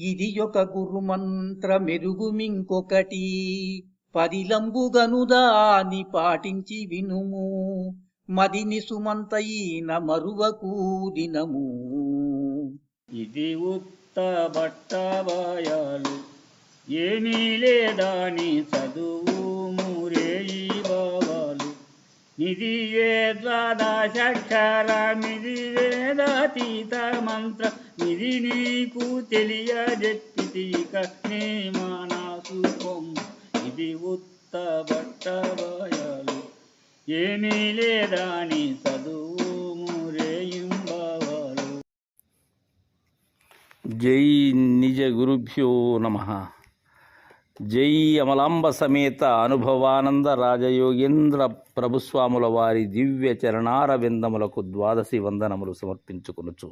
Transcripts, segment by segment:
ఇది ఒక గురుమంత్ర మెరుగుమింకొకటి. పదిలంబుగనుదాని పాటించి వినుము. మదిని సుమంతైన మరువకు దినము. ఇది ఉత్త బట్టబయాలు ఏమీ లేదాని చదువు మూరేయి బావాలు నిధి ద్వాదశక్షరమిది వేదాతీత మంత్ర. ఇది నీకు తెలియజెప్పితి ఇక నీ నా సుఖం ఇది ఉత్త బట్టబయాలు ఏమీ లేదాని చదువు మూరేయం జై నిజ గురుభ్యో నమ. జై అమలాంబ సమేత అనుభవానంద రాజయోగేంద్ర ప్రభుస్వాముల వారి దివ్య చరణారవిందములకు ద్వాదశి వందనములు సమర్పించుకొనుచు.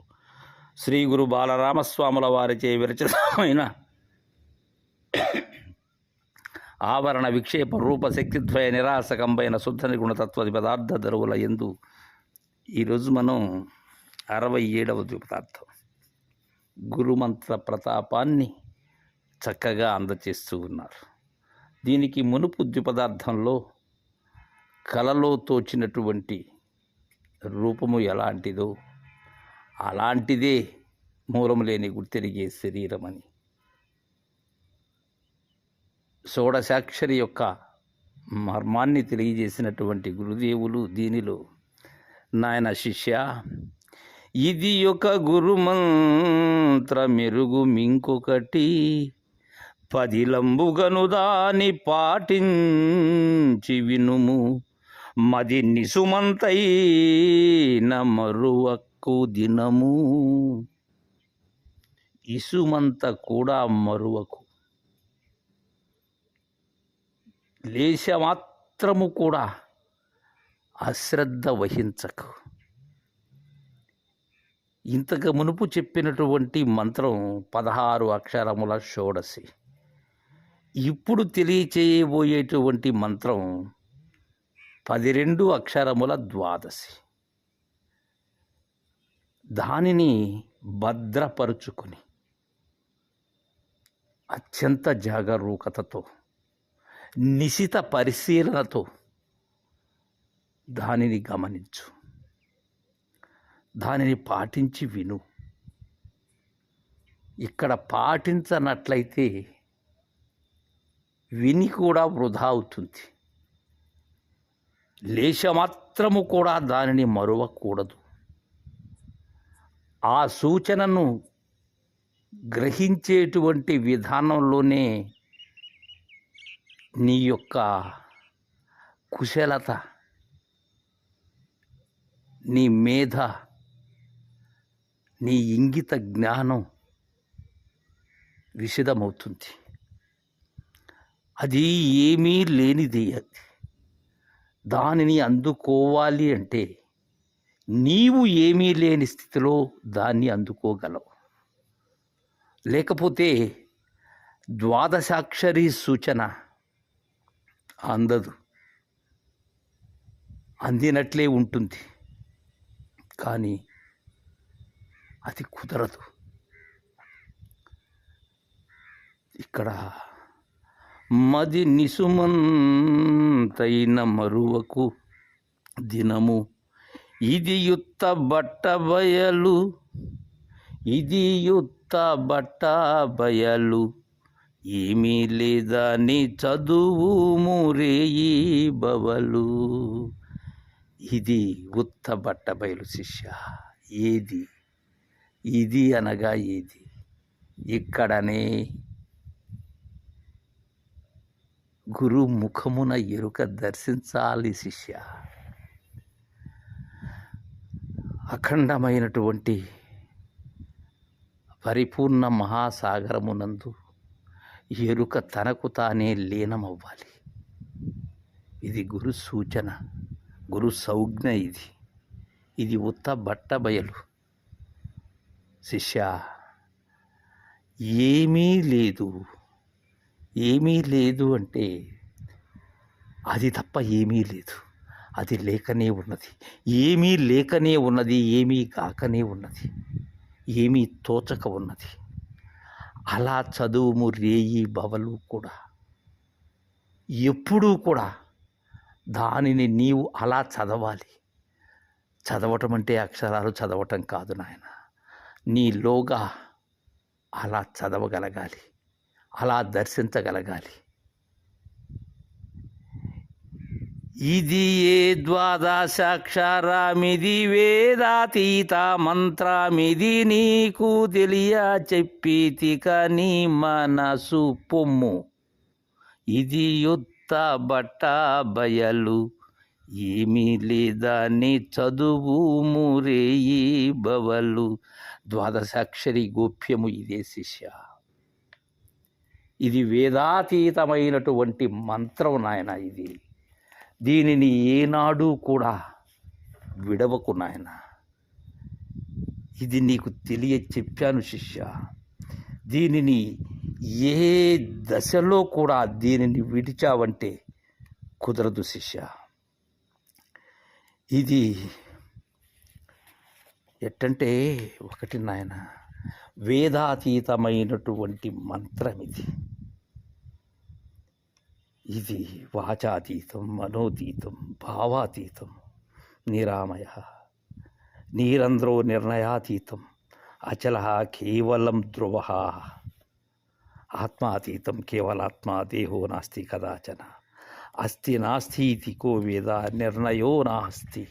శ్రీ గురు బాలరామస్వాముల వారిచే విరచితమైన ఆవరణ విక్షేప రూప శక్తిద్వయ నిరాసకంబైన శుద్ధ నిగుణతత్వది పదార్థ దరువుల ఎందు ఈరోజు మనం అరవై ఏడవ పదార్థం గురుమంత్ర ప్రతాపాన్ని చక్కగా అందచేస్తూ ఉన్నారు. దీనికి మునుపు ద్విపదార్థంలో కలలో తోచినటువంటి రూపము ఎలాంటిదో అలాంటిదే మూలం లేని గుర్తెరిగే శరీరం అని షోడశాక్షరి యొక్క మర్మాన్ని తెలియజేసినటువంటి గురుదేవులు దీనిలో నాయన శిష్య ఇది ఒక గురుమంత్ర మెరుగు మింకొకటి పదిలంబుగను దాని పాటించి వినుము. మది నిసుమంతైన మరువక్క దినము ఇసుమంత కూడా మరువకు. లేశమాత్రము కూడా అశ్రద్ధ వహించకు. ఇంతకు మునుపు చెప్పినటువంటి మంత్రం పదహారు అక్షరముల షోడసి ఇప్పుడు తెలియచేయబోయేటువంటి మంత్రం పదిరెండు అక్షరముల ద్వాదశి. దానిని భద్రపరుచుకొని అత్యంత జాగరూకతతో నిశిత పరిశీలనతో దానిని గమనించు. దానిని పాటించి విను. ఇక్కడ పాటించనట్లయితే విని కూడా వృధా అవుతుంది. లేశమాత్రము కూడా దానిని మరువకూడదు. ఆ సూచనను గ్రహించేటువంటి విధానంలోనే నీ యొక్క కుశలత నీ మేధ నీ ఇంగిత జ్ఞానం విషదమవుతుంది అది ఏమీ లేనిది అది. దానిని అందుకోవాలి అంటే నీవు ఏమీ లేని స్థితిలో దాన్ని అందుకోగలవు. లేకపోతే ద్వాదశాక్షరి సూచన అందదు. అందినట్లే ఉంటుంది. కానీ అది కుదరదు. ఇక్కడ మది నిసుమంతైన మరువకు దినము ఇది యుత్త బట్ట బయలు ఇది యుత్త బట్ట బయలు ఏమీ లేదని చదువు మూరేయి బవలు. ఇది ఉత్త బట్ట బయలు శిష్య ఏది? ఇది అనగా ఏది? ఇక్కడనే గురు ముఖమున ఎరుక దర్శించాలి శిష్య. అఖండమైనటువంటి పరిపూర్ణ మహాసాగరమునందు ఎరుక తనకు తానే లీనమవ్వాలి. ఇది గురు సూచన గురు సౌజ్ఞ ఇది. ఇది ఉత్త బట్ట బయలు శిష్య ఏమీ లేదు ఏమీ లేదు అంటే అది తప్ప ఏమీ లేదు. అది లేకనే ఉన్నది. ఏమీ లేకనే ఉన్నది ఏమీ కాకనే ఉన్నది. ఏమీ తోచక ఉన్నది. అలా చదువుము రేయి బవలు కూడా. ఎప్పుడూ కూడా దానిని నీవు అలా చదవాలి. చదవటం అంటే అక్షరాలు చదవటం కాదు నాయన. నీలోగా అలా చదవగలగాలి. అలా దర్శించగలగాలి. ఇది ఏ ద్వాదశాక్షరమిది వేదాతీత మంత్రమిది నీకు తెలియ చెప్పితిక నీ మనసు పొమ్ము. ఇది యుత్త బట్ట బయలు ఏమీ లేదని చదువు మురేయి బవలు. ద్వాదశాక్షరి గోప్యము ఇదే శిష్య. ఇది వేదాతీతమైనటువంటి మంత్రం నాయన ఇది. దీనిని ఏనాడు కూడా విడవకు నాయన. ఇది నీకు తెలియ చెప్పాను శిష్య. దీనిని ఏ దశలో కూడా దీనిని విడిచావంటే కుదరదు శిష్య. ఇది ఎట్టంటే ఒకటి నాయన. వేదాతీతమైనటువంటి మంత్రం ఇది ఇది వాచాతీతం మనోతీతం భావాతీతం. నిరామయ నీరంధ్రో నిర్ణయాతీతం అచల కేవలం ధ్రువ. ఆత్మాతీతం కేవలాత్మా దేహో నాస్తి కదాచన. అస్తి నాస్తి ఇది కో వేద నిర్ణయో నాస్తి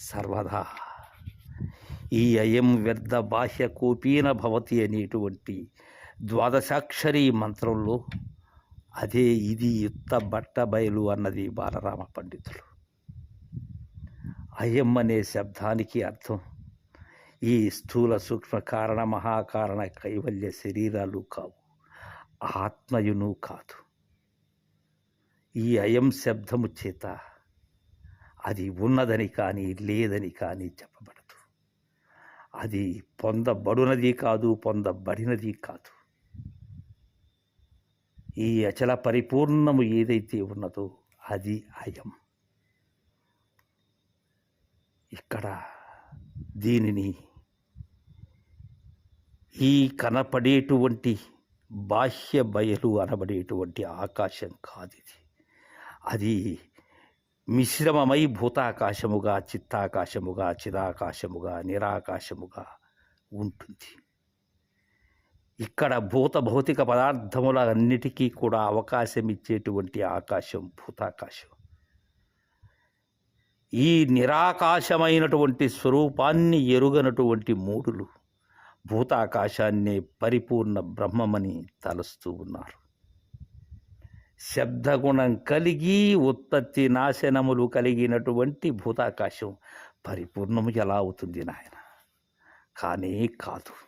సర్వదా. ఈ అయం వ్యర్థ బాహ్య కోపీన భవతి అనేటువంటి ద్వాదశాక్షరి మంత్రంలో అదే ఇది యుత్త బట్ట బయలు అన్నది బాలరామ పండితులు. అయం అనే శబ్దానికి అర్థం. ఈ స్థూల సూక్ష్మ కారణ మహాకారణ కైవల్య శరీరాలు కావు ఆత్మయును కాదు. ఈ అయం శబ్దము చేత అది ఉన్నదని కానీ లేదని కానీ చెప్పబడదు. అది పొందబడునది కాదు పొందబడినది కాదు. ఈ అచల పరిపూర్ణము ఏదైతే ఉన్నదో అది అయం. ఇక్కడ దీనిని ఈ కనపడేటువంటి బాహ్య బయలు అనబడేటువంటి ఆకాశం కాదు ఇది. అది మిశ్రమమై భూతాకాశముగా చిత్తాకాశముగా చిదాకాశముగా నిరాకాశముగా ఉంటుంది. ఇక్కడ భూత భౌతిక పదార్థముల అన్నిటికీ కూడా అవకాశం ఇచ్చేటువంటి ఆకాశం భూతాకాశం. ఈ నిరాకాశమైనటువంటి స్వరూపాన్ని ఎరుగనటువంటి మూడులు భూతాకాశాన్నే పరిపూర్ణ బ్రహ్మమని తలుస్తూ ఉన్నారు. శబ్దగుణం కలిగి ఉత్పత్తి నాశనములు కలిగినటువంటి భూతాకాశం పరిపూర్ణము ఎలా అవుతుంది నాయన? కానీ కాదు.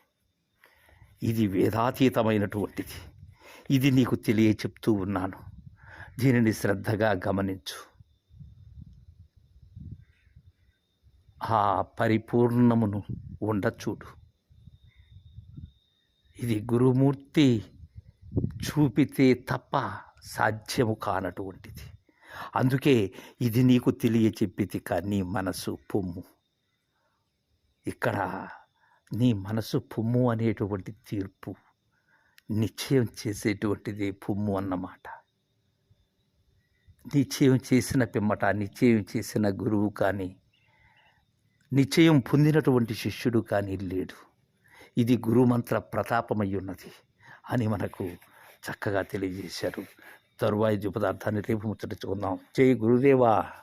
ఇది వేదాతీతమైనటువంటిది. ఇది నీకు తెలియ చెప్తూ ఉన్నాను. దీనిని శ్రద్ధగా గమనించు. ఆ పరిపూర్ణమును ఉండచూడు. ఇది గురుమూర్తి చూపితే తప్ప సాధ్యము కానటువంటిది. అందుకే ఇది నీకు తెలియ చెప్పితే కానీ మనసు పొమ్ము. ఇక్కడ నీ మనసు పొమ్ము అనేటువంటి తీర్పు నిశ్చయం చేసేటువంటిది పొమ్ము అన్నమాట. నిశ్చయం చేసిన పిమ్మట నిశ్చయం చేసిన గురువు కానీ నిశ్చయం పొందినటువంటి శిష్యుడు కానీ లేడు. ఇది గురుమంత్ర ప్రతాపమై ఉన్నది అని మనకు చక్కగా తెలియజేశారు. తరువాయి పదార్థాన్ని రేపు ముచ్చటించుకుందాం. జై గురుదేవా!